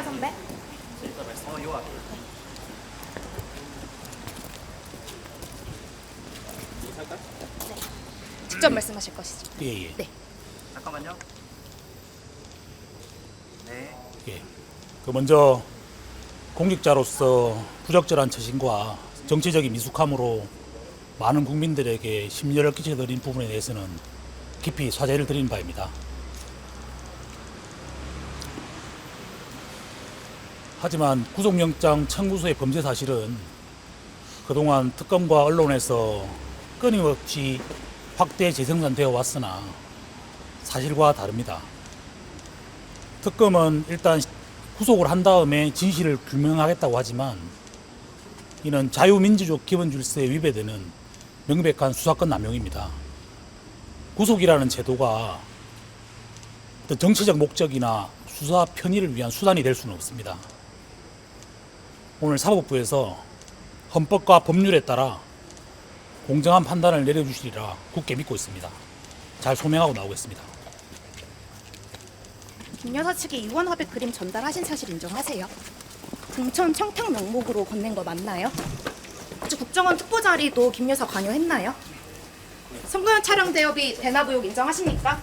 해요 선배? 네. 직접 말씀하실 것이죠. 예예. 네. 잠깐만요. 네. 예. 그 먼저 공직자로서 부적절한 처신과 정치적인 미숙함으로 많은 국민들에게 심려를 끼쳐드린 부분에 대해서는 깊이 사죄를 드린 바입니다. 하지만 구속영장 청구서의 범죄 사실은 그동안 특검과 언론에서 끊임없이 확대 재생산되어 왔으나 사실과 다릅니다. 특검은 일단 구속을 한 다음에 진실을 규명하겠다고 하지만 이는 자유민주주의 기본 질서에 위배되는 명백한 수사권 남용입니다. 구속이라는 제도가 정치적 목적이나 수사 편의를 위한 수단이 될 수는 없습니다. 오늘 사법부에서 헌법과 법률에 따라 공정한 판단을 내려주시리라 굳게 믿고 있습니다. 잘 소명하고 나오겠습니다. 김 여사 측이 이원 화백 그림 전달하신 사실 인정하세요? 등촌 청탁 명목으로 건넨 거 맞나요? 저 국정원 특보 자리도 김 여사 관여했나요? 선거용 촬영 대여비 대납 의혹 인정하십니까?